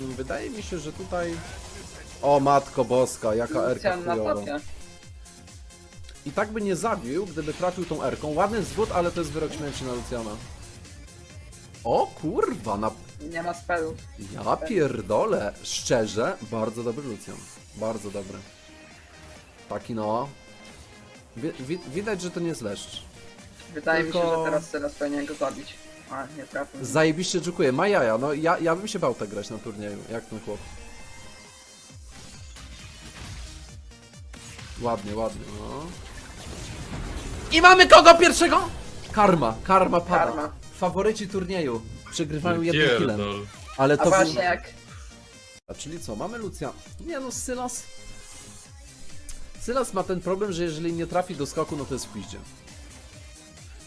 Wydaje mi się, że tutaj... O matko boska, jaka Erka Lucian na chujowa. topie. I tak by nie zabił, gdyby trafił tą Erką. Ładny zrzut, ale to jest wyrok śmierci na Luciana. O kurwa, na... Nie ma spelów. Ja pierdolę. Szczerze, bardzo dobry Lucian. Bardzo dobry. Taki no... Wi wi widać, że to nie jest leszcz. Wydaje mi Tylko- się, że teraz teraz powinien go zabić. A, nie trafił. Zajebiście dziękuję. Ma jaja, no ja, ja bym się bał tak grać na turnieju, jak ten chłop. Ładnie, ładnie, no. I mamy kogo pierwszego? Karma, karma pada. Karma. Faworyci turnieju. Przegrywają jednym killem. Pierdol. Ale A to był... właśnie jak A czyli co, mamy Lucja. Nie no, Sylas... Sylas ma ten problem, że jeżeli nie trafi do skoku, no to jest w piździe.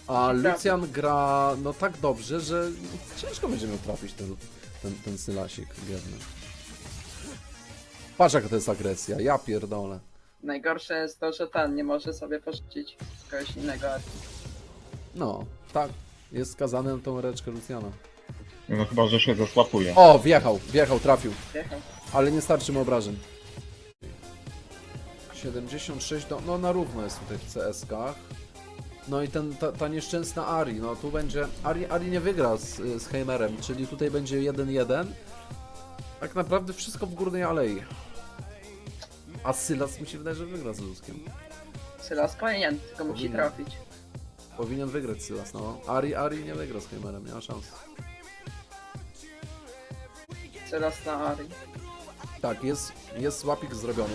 A. Lucian gra no tak dobrze, że ciężko będzie miał trafić ten, ten, ten Sylasik biedny. Patrz jaka to jest agresja, ja pierdolę. najgorsze jest to, że ten nie może sobie porzucić kogoś innego. No, tak, jest skazany na tą reczkę Luciana. No chyba, że się zasłapuje. O, wjechał, wjechał, trafił. Jechał. Ale nie starczy mu obrażeń. 76 do... No na równo jest tutaj w CS-kach. No i ten, ta, ta nieszczęsna Ari, no tu będzie... Ari, Ari nie wygra z, z Heimerem, czyli tutaj będzie 1-1. Tak naprawdę wszystko w górnej alei. A Sylas mi się wydaje, że wygra z Luskiem. Sylas powinien, tylko musi Powinien. trafić. Powinien wygrać Sylas, no. Ari, Ari nie wygra z Heimerem, nie ma szans. Sylas na Ari. Tak, jest, jest słapik zrobiony.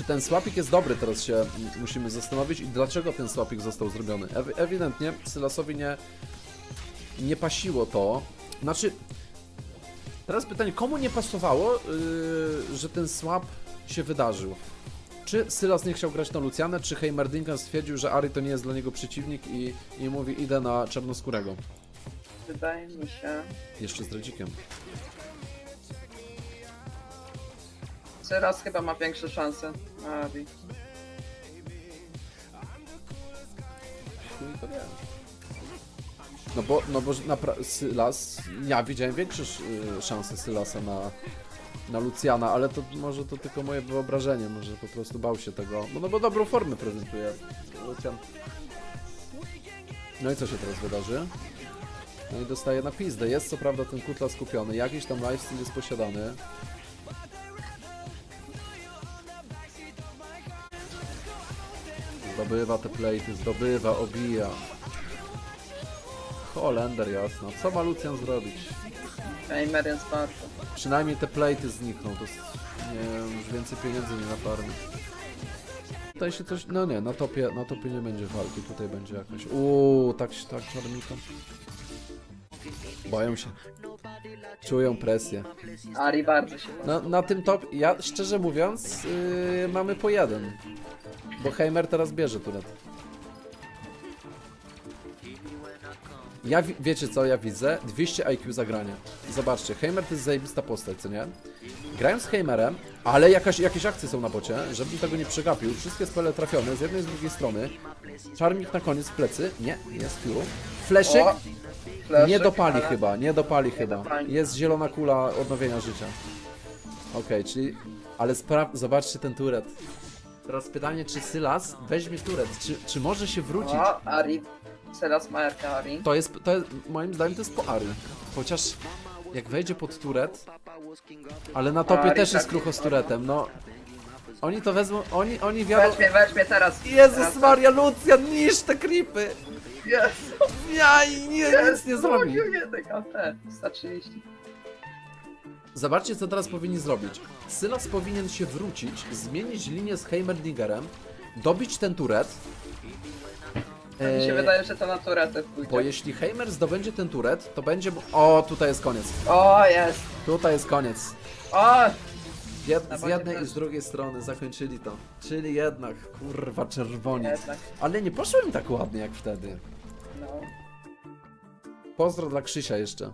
Czy ten słapik jest dobry, teraz się musimy zastanowić i dlaczego ten słapik został zrobiony. Ewi- ewidentnie Sylasowi nie, nie pasiło to. Znaczy, teraz pytanie, komu nie pasowało, yy, że ten swap się wydarzył? Czy Sylas nie chciał grać na Lucianę, czy Heimerdinka stwierdził, że Ari to nie jest dla niego przeciwnik i, i mówi idę na czarnoskórego. Wydaje mi się. Jeszcze z Redzikiem. Sylas chyba ma większe szanse na. Chuj to wie. No bo, no bo napra- Sylas, ja widziałem większe sz- y, szanse Sylasa na, na Luciana, ale to może to tylko moje wyobrażenie, może po prostu bał się tego, no, no bo dobrą formę prezentuje Lucian. No i co się teraz wydarzy? No i dostaje na pizdę. Jest co prawda ten kutla skupiony, jakiś tam lifesteal jest posiadany. Zdobywa te plejty, zdobywa, obija. Holender jasno. Co ma Lucian zrobić? Heimer jest bardzo. Przynajmniej te plejty znikną, to jest, nie już więcej pieniędzy nie na farmie. Tutaj się coś, no nie, na topie, na topie nie będzie walki, tutaj będzie jakaś, uuu, tak, się- tak, czarnika. Boją się. Czują presję. Ari bardzo się. Na, tym top, ja szczerze mówiąc, yy, mamy po jeden. Bo Heimer teraz bierze turet. Ja, wi- wiecie co ja widzę? 200 IQ zagrania. Zobaczcie, Heimer to jest zajebista postać, co nie? Grałem z Heimerem, ale jakaś, jakieś akcje są na bocie, żebym tego nie przegapił. Wszystkie spele trafione z jednej i z drugiej strony. Czarmik na koniec w plecy. Nie, jest Q. Fleszyk? O! Nie dopali ale- chyba, nie dopali chyba. dopali. Jest zielona kula odnowienia życia. Okej, czyli... Ale spra... zobaczcie ten turet. Teraz pytanie, czy Sylas weźmie turet? Czy, czy może się wrócić? O, Ari. Sylas ma Erkę Ari. To jest, to jest, moim zdaniem to jest po Ary. Chociaż jak wejdzie pod turet, ale na topie Ari też jest tak- krucho z turetem, no. Oni to wezmą, oni, oni wiadomo... Weź mnie, weź mnie teraz. Jezus Teraz. Maria, Lucian, niszcz te creepy! Jezu, Ja i nie, nic nie zrobi. Nie, KP. 130. Zobaczcie, co teraz powinni zrobić. Sylas powinien się wrócić, zmienić linię z Heimerdingerem, dobić ten turet. Mi się Eee, wydaje, że to na turetę pójdzie. bo jeśli Heimer zdobędzie ten turet, to będzie... O, tutaj jest koniec. O, jest. Tutaj jest koniec. O! Jed Na z jednej i z drugiej strony zakończyli to. Czyli jednak, kurwa, czerwoni. Jednak. Ale nie poszło im tak ładnie jak wtedy. No. Pozdro dla Krzysia jeszcze.